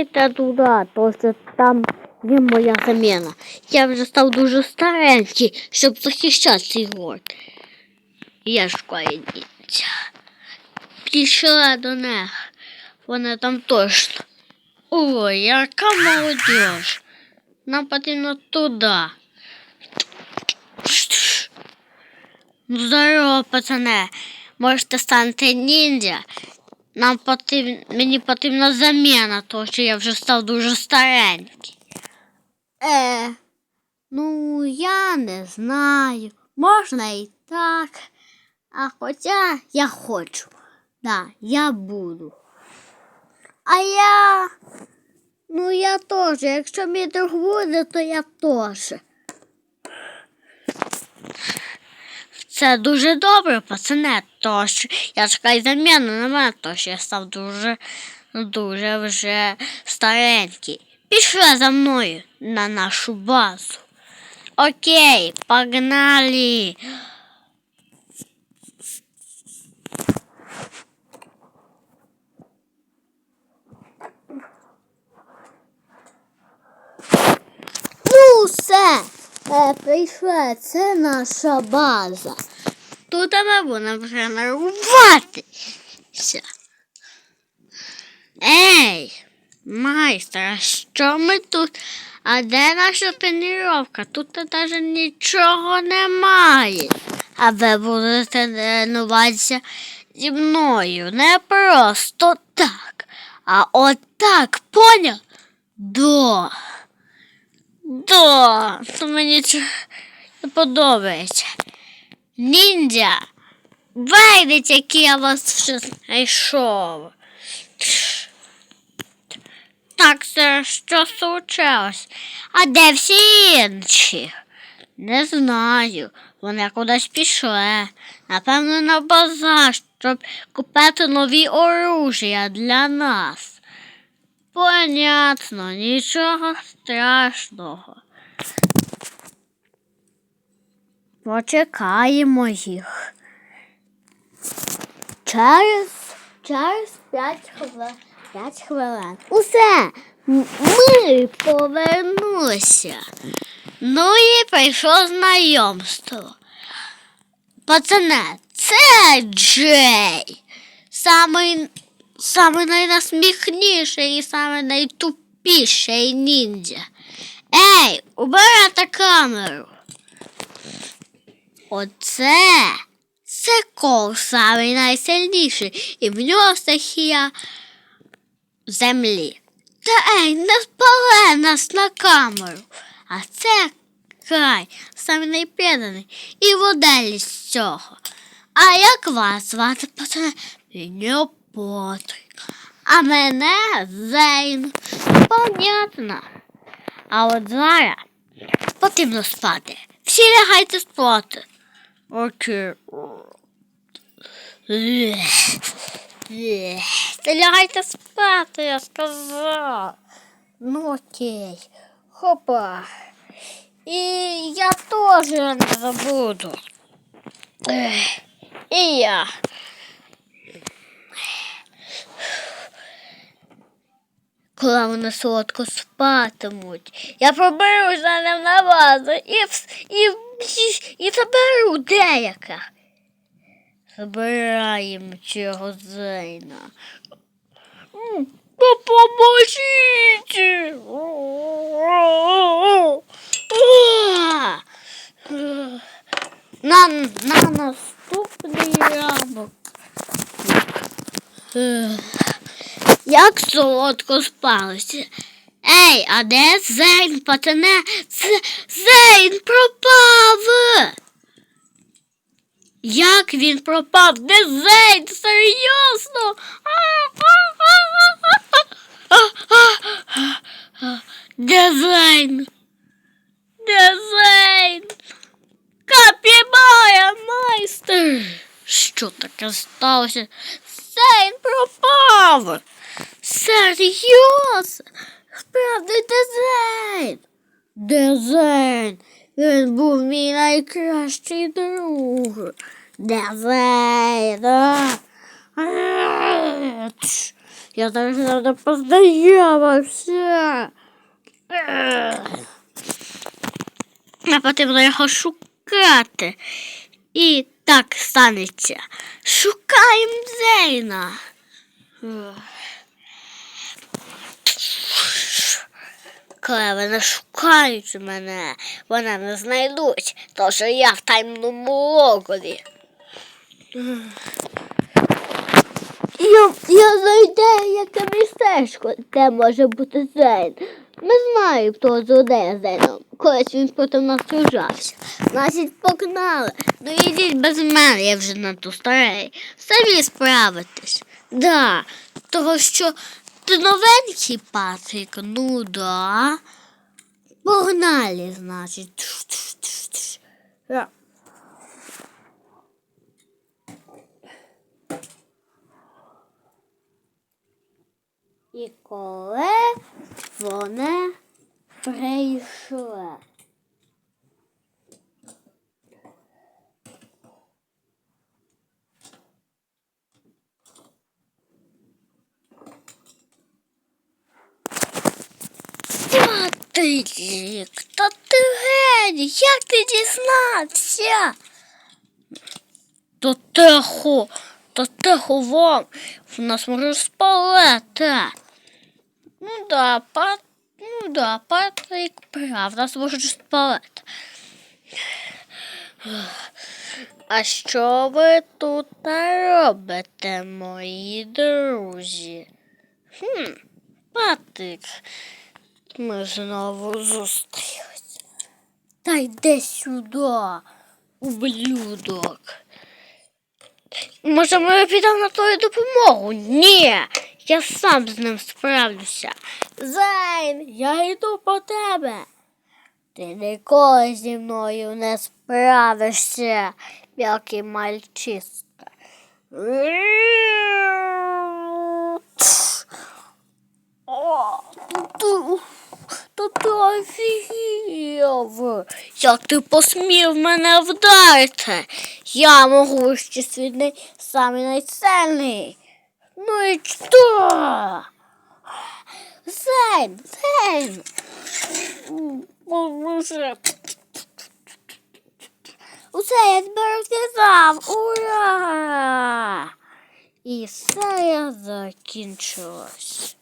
йти туди, то що там є моя заміна. Я вже став дуже старенький, щоб захищати цей город. Я школи діться. Пішла до них. Вони там точно. Ой, яка молодіж. Нам потрібно туди. Здорово, пацани. Можете стати ніндзя. Нам потрібно, мені потрібна заміна, тому що я вже став дуже старенький. Е, ну, я не знаю. Можна і так. А хоча я хочу. Да, я буду. А я. Ну, я теж. Якщо мій друг буде, то я теж. Це дуже добре, пацане, тож я чекаю заміну на мене, тож я став дуже, дуже вже старенький. Пішли за мною на нашу базу. Окей, погнали. Ну, все, е, прийшла, це наша база. Тут ми будемо вже нервуватися. Ей, майстер, а що ми тут? А де наша тренування? Тут навіть нічого немає. А ви будете тренуватися зі мною не просто так, а отак, поняв? Да. Да, то мені не подобається. Ніндзя, вийдіть, який я вас вже знайшов. Так, це що случилось? А де всі інші? Не знаю. Вони кудись пішли. Напевно, на базар, щоб купити нові оружия для нас. Понятно, нічого страшного. Почекаємо їх. Через, через 5 хвилин. 5 хвилин. Усе. Ми повернулися. Ну і прийшло знайомство. Пацане, це Джей. Самий Саме найнасміхніший і саме найтупіший ніндзя. Ей, убирайте камеру. Оце це кол самий найсильніший, і в нього стихія землі. Та ей, не спали нас на камеру. А це край, самий найприданий і модель з цього. А як вас звати, пацане? Патрик. А мене Зейн. Понятно. А от зараз потрібно спати. Всі лягайте спати. Окей. Та лягайте спати, я сказав. Ну окей. Хопа. І я теж не забуду. І я. Коли вони солодко спатимуть. Я проберу за ним на базу і, і, і, і заберу деяке. Забираємо цього зейна. М, Допоможіть! На, на наступний ранок. Як солодко спалося. Ей, а де Зейн, пацане? Зейн пропав. Як він пропав? Де Зейн? Серйозно? Де Зейн? Де Зейн? Капібая, майстер. Що таке сталося? Зейн пропав. Серйозно? Справді? Де Зейн? Він був мій найкращий друг. Тш. Я зараз надо познайомився. А потрібно його шукати. І так станеться. Шукаємо Зейна. Коли вони шукають мене, вони не знайдуть, тому що я в таймному логові. Я, я знайду яке містечко, де може бути Зейн. Ми знаємо, хто злодея Зейном. Колись він проти нас сражався. Значить, погнали. Ну йдіть без мене, я вже надто старий. Самі справитесь. Да, того що ти новенький, Патрик, ну да. Погнали, значить. Тш-тш-тш-тш. І коли вони прийшли. Патрик, та ти геній, як ти дізнався? То тихо, то тихо вам, в нас може спалити. Ну да, пат... ну да, Патрик прав, нас можуть спалити. А що ви тут робите, мої друзі? Хм, Патрик, ми знову зустрілися. Та йди сюди, ублюдок. Може, ми підемо на твою допомогу? Ні, я сам з ним справлюся. Зайн, я йду по тебе. Ти ніколи зі мною не справишся, мелкий мальчиська. О, та ти офігів. Як ти посмів мене вдарити? Я могущественний, самий найсильний. Ну і що? Зайн. Боже. Усе, я тебе. Ура! І все закінчилось.